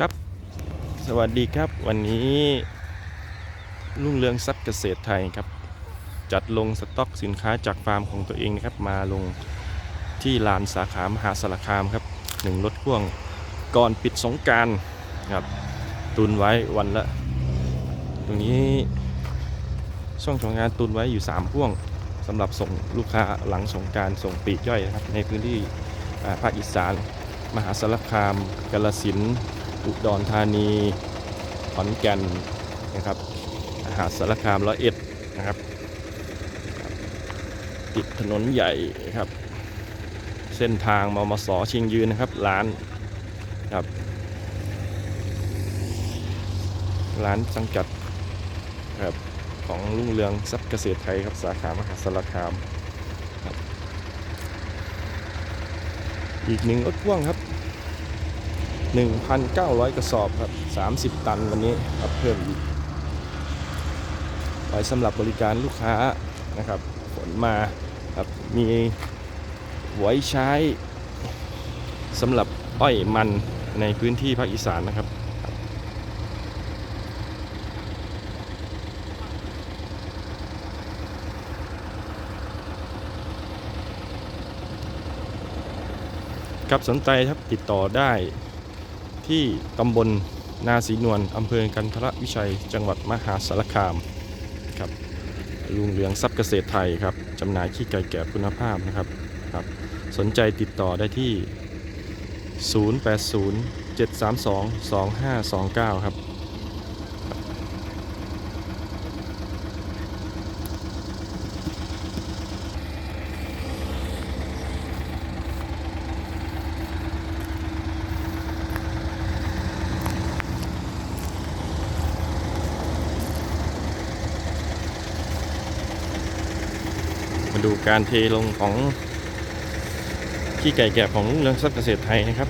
ครับ สวัสดีครับ วันนี้รุ่งเรืองทรัพย์เกษตรไทยครับ จัดลงสต็อกสินค้าจากฟาร์มของตัวเองนะครับ มาลงที่ลานสาขามหาสารคามครับหนึ่งรถพ่วงก่อนปิดสงการครับ ตุนไว้วันละ ตรงนี้ช่วงสงกรารตุนไว้อยู่ 3 พ่วงสำหรับส่งลูกค้าหลังสงการส่งปีกย่อยนะครับ ในพื้นที่ภาคอีสานมหาสารคามกาลสิน อุดรธานี ขอนแก่นนะครับมหาสารคามร้อยเอ็ดนะครับ ติดถนนใหญ่ครับ เส้นทางมมสชิงยืนนะครับ ร้านครับร้านสังกัดครับของรุ่งเรืองทรัพย์เกษตรไทยครับสาขามหาสารคามครับอีกหนึ่งรถพ่วงครับ 1,900 กระสอบครับ 30 ตันวันนี้ครับเพิ่มอีกไว้สำหรับบริการลูกค้านะครับฝนมาครับมีไว้ใช้สำหรับอ้อยมันในพื้นที่ภาคอีสานนะครับครับสนใจครับติดต่อได้ ที่ตำบลนาศรีนวลอำเภอกันทรวิชัย จังหวัดมหาสารคามครับลุงเรืองทรัพย์เกษตรไทยครับจำหน่ายขี้ไก่แก่คุณภาพนะครับครับ สนใจติดต่อได้ที่ 080 732 2529 ครับ มาดูการเทลงของขี้ไก่แก่ของลุงเรืองทรัพย์เกษตรไทยนะครับ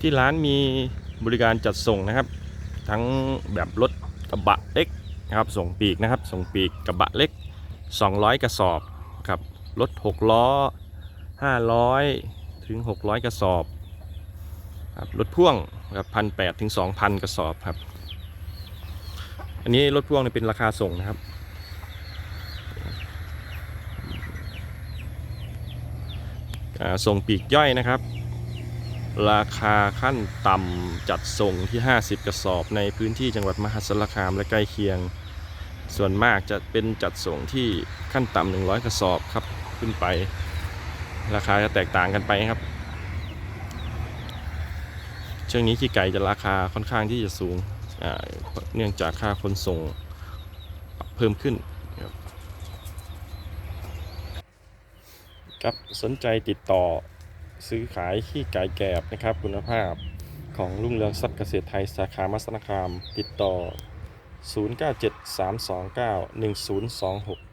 ที่ร้านมีบริการจัดส่งนะครับ ทั้งแบบรถกระบะเล็กนะครับส่งปีกนะครับ ส่งปีกกระบะเล็ก 200 กระสอบครับรถ6ล้อ 500 ถึง 600 กระสอบครับรถพ่วงครับพันแถึง 2,000 กระสอบครับ อันนี้รถพ่วงเป็นราคาส่งนะครับส่งปีกย่อยนะครับ ราคาขั้นต่ำจัดส่งที่ 50 กระสอบในพื้นที่จังหวัดมหาสารคามและใกล้เคียง ส่วนมากจะเป็นจัดส่งที่ขั้นต่ำ100 กระสอบครับขึ้นไป ราคาจะแตกต่างกันไปครับ ช่วงนี้ขี้ไก่จะราคาค่อนข้างที่จะสูงเนื่องจากค่าขนส่งเพิ่มขึ้นครับสนใจติดต่อ ซื้อขายขี้ไก่แกบนะครับ คุณภาพของรุ่งเรืองทรัพย์เกษตรไทยสาขามัสนาคาม ติดต่อ 0973291026